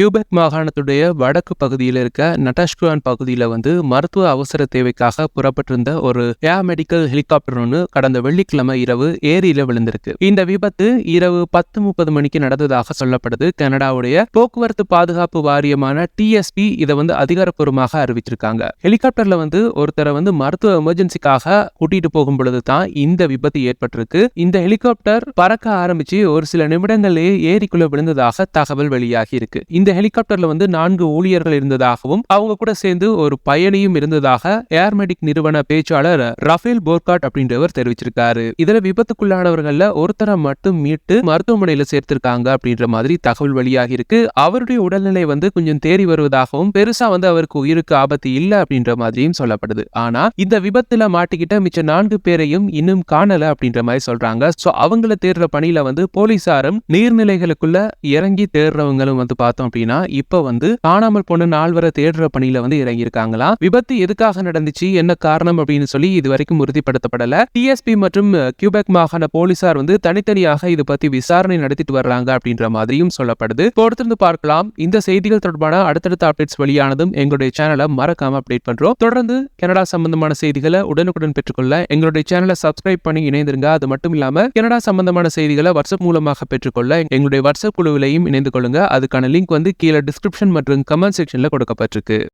Quebec மாகாணத்துடைய வடக்கு பகுதியில் இருக்க நட்டாஷ்குவான் பகுதியில் வந்து மருத்துவ அவசர தேவைக்காக புறப்பட்டிருந்த ஒரு ஏர் மெடிக்கல் ஹெலிகாப்டர் ஒன்று கடந்த வெள்ளிக்கிழமை இரவு ஏரியில விழுந்திருக்கு. இந்த விபத்து இரவு பத்து முப்பது மணிக்கு நடந்ததாக சொல்லப்படுது. கனடாவுடைய போக்குவரத்து பாதுகாப்பு வாரியமான டிஎஸ்பி இதை வந்து அதிகாரப்பூர்வமாக அறிவிச்சிருக்காங்க. ஹெலிகாப்டர்ல வந்து ஒருத்தரை வந்து மருத்துவ எமர்ஜென்சிக்காக கூட்டிட்டு போகும் பொழுது தான் இந்த விபத்து ஏற்பட்டிருக்கு. இந்த ஹெலிகாப்டர் பறக்க ஆரம்பிச்சு ஒரு சில நிமிடங்களிலேயே ஏரிக்குள்ள விழுந்ததாக தகவல் வெளியாகி இருக்கு இந்த ஹெலிகாப்டர்ல வந்து நான்கு ஊழியர்கள் இருந்ததாகவும் அவங்க கூட சேர்ந்து ஒரு பயணியும் இருந்ததாக ஏர்மெடிக் நிறுவன பேச்சாளர் ரஃபேல் போர்காட் அப்படின்றவர் தெரிவிச்சிருக்காரு. இதுல விபத்துக்குள்ளானவர்கள்ல ஒருத்தரை மட்டும் மீட்டு மருத்துவமனையில சேர்த்திருக்காங்க அப்படின்ற மாதிரி தகவல் வெளியாகி இருக்கு. அவருடைய உடல்நிலை வந்து கொஞ்சம் தேறி வருவதாகவும் பெருசா வந்து அவருக்கு உயிருக்கு ஆபத்து இல்ல அப்படின்ற மாதிரியும் சொல்லப்படுது. ஆனா இந்த விபத்துல மாட்டிக்கிட்ட மிச்ச நான்கு பேரையும் இன்னும் காணல அப்படின்ற மாதிரி சொல்றாங்க. சோ அவங்கள தேடுற பணியில வந்து போலீசாரும் நீர்நிலைகளுக்குள்ள இறங்கி தேடுறவங்களும் வந்து பார்த்தோம் அப்படின்னா இப்ப வந்து காணாமல் பொண்ணு நால்வரை தேடுற பணியில வந்து இறங்கியிருக்காங்களா? விபத்து எதுக்காக நடந்துச்சு? என்ன காரணம்? அப்படின்னு சொல்லி இது வரைக்கும் உறுதிப்படுத்தப்படல டிஎஸ்பி மற்றும் கியூபெக் மாகாண போலீசார் வந்து தனித்தனியாக இது பத்தி விசாரணை நடத்திட்டு வர்றாங்க அப்படின்ற மாதிரியும் சொல்லப்படுது. தொடர்ந்து பார்க்கலாம். இந்த செய்திகள் தொடர்பான அடுத்தடுத்த அப்டேட்ஸ் வெளியானதும் எங்களுடைய சேனலை மறக்காம அப்டேட் பண்றோம். தொடர்ந்து கனடா சம்பந்தமான செய்திகளை உடனுக்குடன் பெற்றுக்கொள்ள எங்களுடைய சேனலை சப்ஸ்கிரைப் பண்ணி இணைந்திருங்க. அது மட்டும் இல்லாம கனடா சம்பந்தமான செய்திகளை வாட்ஸ்அப் மூலமாக பெற்றுக்கொள்ள எங்களுடைய வாட்ஸ்அப் குழுவிலையும் இணைந்து கொள்ளுங்க. அதுக்கான லிங்க் வந்து கீழே டிஸ்கிரிப்ஷன் மற்றும் கமெண்ட் செக்ஷன்ல கொடுக்கப்பட்டிருக்கு.